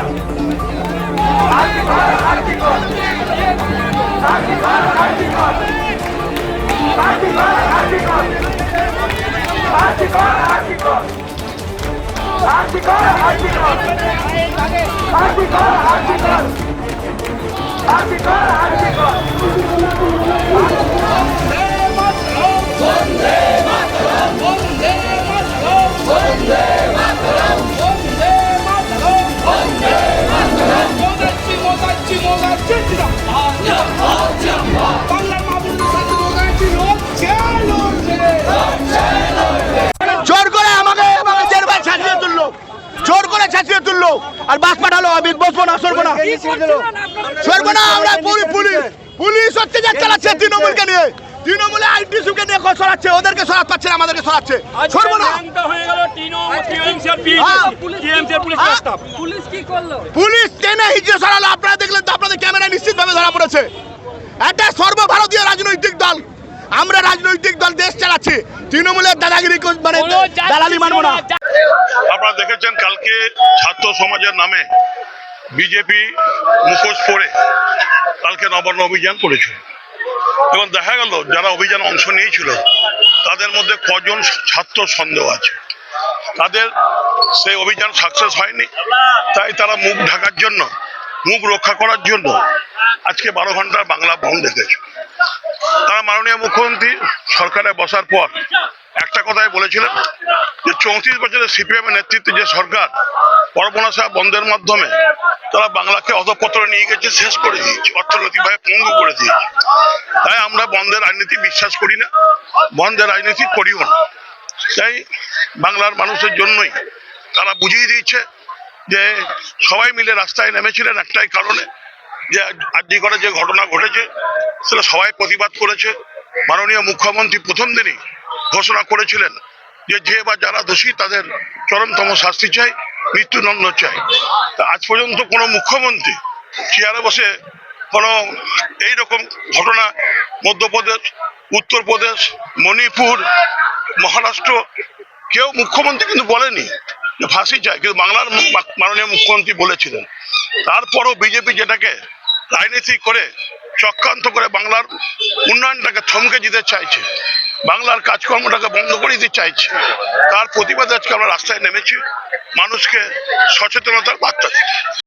Article, article, article, article. আর বাস পাঠালো আমি বসবো না সরবো না। সরবো না। আমরা পুলিশ পুলিশ পুলিশ হচ্ছে যে চালাচ্ছে তৃণমূলকে নিয়ে। তৃণমূলে আইটিসিকে নিয়ে সরাচ্ছে ওদেরকে সরাতে পারছে না আমাদেরকে সরাচ্ছে। সরবো না। ল্যাংটা হয়ে গেল টিনো হ্যাঁ। পুলিশ পুলিশ পুলিশ টেনে হিজড়ে সরালো আপনারা দেখলেন তো আপনাদের ক্যামেরায় নিশ্চিতভাবে ধরা পড়েছে। একটা সর্বভারতীয় রাজনৈতিক দল। আমরা রাজনৈতিক দল দেশ চালাচ্ছি। তৃণমূলের দাদাগিরি মানে দালালি মানবো না। আপনারা দেখেছেন কালকে ছাত্র সমাজের নামে বিজেপি মুখোশ পরে কালকে নবান্ন অভিযান করেছে। এবং দেখা গেল, যারা অভিযান অংশ নিয়েছিল, তাদের মধ্যে কজন ছাত্র সন্দেহ আছে। তাদের সেই অভিযান সাকসেস হয়নি। তাই তারা মুখ ঢাকার জন্য, মুখ রক্ষা করার জন্য আজকে বারো ঘণ্টার বাংলা বন্ধ রেখেছে। তারা মাননীয় মুখ্যমন্ত্রী সরকারে বসার পর একটা কথাই বলেছিলেন যে চৌত্রিশ বছরের সিপিএম নেতৃত্বে যে সরকার পরপনাশা বন্ধের মাধ্যমে তারা বাংলাকে অধপত্র নিয়ে গেছে, শেষ করে দিয়েছে, অর্থনৈতিকভাবে পঙ্গু করে দিয়েছে। তাই আমরা বন্ধের রাজনীতি বিশ্বাস করি না, বন্ধের রাজনীতি করিও না। তাই বাংলার মানুষের জন্যই তারা বুঝিয়ে দিয়েছে যে সবাই মিলে রাস্তায় নেমেছিলেন একটাই কারণে, যে আজকে করে যে ঘটনা ঘটেছে, সেটা সবাই প্রতিবাদ করেছে। মাননীয় মুখ্যমন্ত্রী প্রথম দিনই ঘোষণা করেছিলেন যে যে বা যারা দোষী তাদের চরমতম শাস্তি চাই, মৃত্যুদণ্ড চাই। তা আজ পর্যন্ত কোনো মুখ্যমন্ত্রী চেয়ারে বসে কোনো এইরকম ঘটনা মধ্যপ্রদেশ, উত্তরপ্রদেশ, মণিপুর, মহারাষ্ট্র কেউ মুখ্যমন্ত্রী কিন্তু বলেনি যে ফাঁসি চাই, কিন্তু বাংলার মাননীয় মুখ্যমন্ত্রী বলেছিলেন। তারপরও বিজেপি যেটাকে রাজনীতি করে চক্রান্ত করে বাংলার উন্নয়নটাকে থমকে দিতে চাইছে বাংলার কাজকর্মটাকে বন্ধ করে দিতে চাইছে। তার প্রতিবাদে আজকে আমরা রাস্তায় নেমেছি। মানুষকে সচেতনতার বার্তা দিতে